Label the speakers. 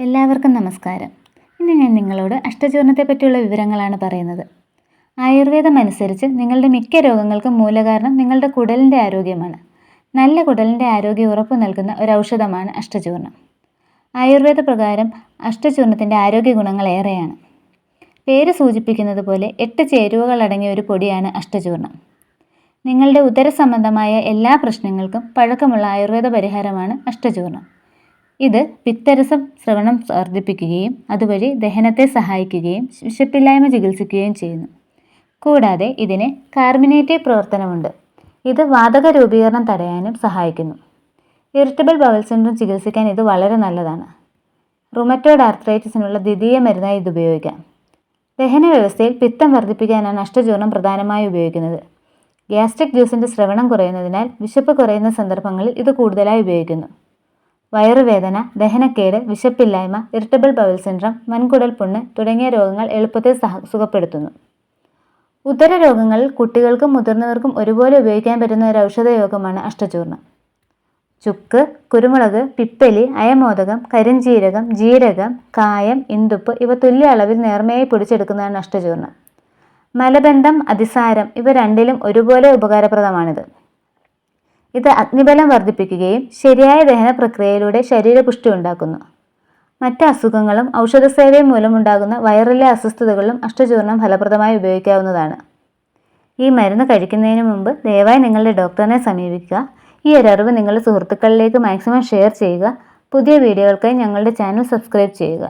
Speaker 1: എല്ലാവർക്കും നമസ്കാരം. ഇന്ന് ഞാൻ നിങ്ങളോട് അഷ്ടചൂർണത്തെ പറ്റിയുള്ള വിവരങ്ങളാണ് പറയുന്നത്. ആയുർവേദം അനുസരിച്ച് നിങ്ങളുടെ മിക്ക രോഗങ്ങൾക്കും മൂലകാരണം നിങ്ങളുടെ കുടലിന്റെ ആരോഗ്യമാണ്. നല്ല കുടലിന്റെ ആരോഗ്യം ഉറപ്പു നൽകുന്ന ഒരു ഔഷധമാണ് അഷ്ടചൂർണം ആയുർവേദ പ്രകാരം അഷ്ടചൂർണത്തിന്റെ ആരോഗ്യ ഗുണങ്ങൾ ഏറെയാണ്. പേര് സൂചിപ്പിക്കുന്നത് പോലെ എട്ട് ചേരുവകൾ അടങ്ങിയ ഒരു പൊടിയാണ് അഷ്ടചൂർണം നിങ്ങളുടെ ഉദര സംബന്ധമായ എല്ലാ പ്രശ്നങ്ങൾക്കും പഴക്കമുള്ള ആയുർവേദ പരിഹാരമാണ് അഷ്ടചൂർണം ഇത് പിത്തരസം ശ്രവണം വർദ്ധിപ്പിക്കുകയും അതുവഴി ദഹനത്തെ സഹായിക്കുകയും വിശപ്പില്ലായ്മ ചികിത്സിക്കുകയും ചെയ്യുന്നു. കൂടാതെ ഇതിന് കാർമിനേറ്റീവ് പ്രവർത്തനമുണ്ട്. ഇത് വാതക രൂപീകരണം തടയാനും സഹായിക്കുന്നു. ഇറിറ്റബിൾ ബവൽ സിൻഡ്രോം ചികിത്സിക്കാൻ ഇത് വളരെ നല്ലതാണ്. റുമറ്റോയ്ഡ് ആർത്രൈറ്റിസിനുള്ള ദ്വിതീയ മരുന്നായി ഇത് ഉപയോഗിക്കാം. ദഹന വ്യവസ്ഥയിൽ പിത്തം വർദ്ധിപ്പിക്കാനാണ് അഷ്ടചൂർണം പ്രധാനമായി ഉപയോഗിക്കുന്നത്. ഗ്യാസ്ട്രിക് ജ്യൂസിന്റെ ശ്രവണം കുറയുന്നതിനാൽ വിശപ്പ് കുറയുന്ന സന്ദർഭങ്ങളിൽ ഇത് കൂടുതലായി ഉപയോഗിക്കുന്നു. വയറുവേദന ദഹനക്കേട് വിശപ്പില്ലായ്മ ഇറിറ്റബിൾ ബവൽ സിൻഡ്രം വൻകുടൽ പുണ്ണ് തുടങ്ങിയ രോഗങ്ങൾ എളുപ്പത്തിൽ സഹ സുഖപ്പെടുത്തുന്നു. ഉത്തര രോഗങ്ങളിൽ കുട്ടികൾക്കും മുതിർന്നവർക്കും ഒരുപോലെ ഉപയോഗിക്കാൻ പറ്റുന്ന ഒരു ഔഷധയോഗമാണ് അഷ്ടചൂർണം ചുക്ക് കുരുമുളക് പിപ്പലി അയമോദകം കരിഞ്ചീരകം ജീരകം കായം ഇന്ദുപ്പ് ഇവ തുല്യ അളവിൽ നേർമയായി പൊടിച്ചെടുക്കുന്നതാണ് അഷ്ടചൂർണം മലബന്ധം അതിസാരം ഇവ രണ്ടിലും ഒരുപോലെ ഉപകാരപ്രദമാണിത്. ഇത് അഗ്നിബലം വർദ്ധിപ്പിക്കുകയും ശരിയായ ദഹന പ്രക്രിയയിലൂടെ ശരീരപുഷ്ടി ഉണ്ടാക്കുന്നു. മറ്റ് അസുഖങ്ങളും ഔഷധസേവയും മൂലമുണ്ടാകുന്ന വയറിലെ അസ്വസ്ഥതകളും അഷ്ടചൂർണം ഫലപ്രദമായി ഉപയോഗിക്കാവുന്നതാണ്. ഈ മരുന്ന് കഴിക്കുന്നതിന് മുമ്പ് ദയവായി നിങ്ങളുടെ ഡോക്ടറിനെ സമീപിക്കുക. ഈ ഒരു അറിവ് നിങ്ങളുടെ സുഹൃത്തുക്കളിലേക്ക് മാക്സിമം ഷെയർ ചെയ്യുക. പുതിയ വീഡിയോകൾക്കായി ഞങ്ങളുടെ ചാനൽ സബ്സ്ക്രൈബ് ചെയ്യുക.